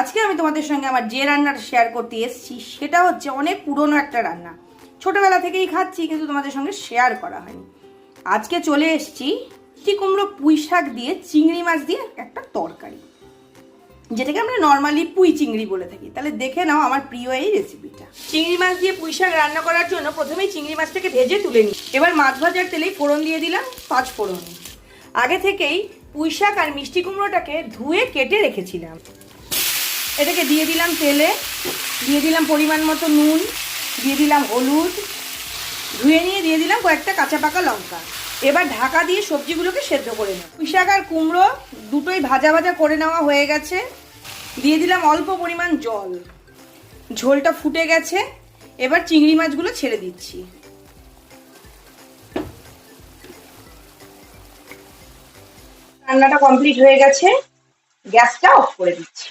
আজকে আমি তোমাদের সঙ্গে আমার যে রান্নাটা শেয়ার করতে এসেছি, সেটা হচ্ছে অনেক পুরনো একটা রান্না। ছোটবেলা থেকেই খাচ্ছি, কিন্তু তোমাদের সঙ্গে শেয়ার করা হয়নি। আজকে চলে এসেছি মিষ্টি কুমড়ো পুঁই শাক দিয়ে চিংড়ি মাছ দিয়ে একটা তরকারি, যেটাকে আমরা নর্মালি পুঁই চিংড়ি বলে থাকি। তাহলে দেখে নাও আমার প্রিয় এই রেসিপিটা চিংড়ি মাছ দিয়ে পুঁই শাক রান্না করার জন্য প্রথমেই চিংড়ি মাছটাকে ভেজে তুলে নিই। এবার মাছ ভাজার তেলেই ফোড়ন দিয়ে দিলাম পাঁচ ফোড়ন। আগে থেকেই পুঁই শাক আর মিষ্টি কুমড়োটাকে ধুয়ে কেটে রেখেছিলাম। এটাকে দিয়ে দিলাম তেলে, দিয়ে দিলাম পরিমাণ মতো নুন, দিয়ে দিলাম হলুদ, ধুয়ে নিয়ে দিয়ে দিলাম কয়েকটা কাঁচা পাকা লঙ্কা। এবার ঢাকা দিয়ে সবজিগুলোকে সেদ্ধ করে নেব। পুঁই শাক আর কুমড়ো দুটোই ভাজা ভাজা করে নেওয়া হয়ে গেছে। দিয়ে দিলাম অল্প পরিমাণ জল। ঝোলটা ফুটে গেছে। এবার চিংড়ি মাছগুলো ছেড়ে দিচ্ছি। রান্নাটা কমপ্লিট হয়ে গেছে। গ্যাসটা অফ করে দিচ্ছি।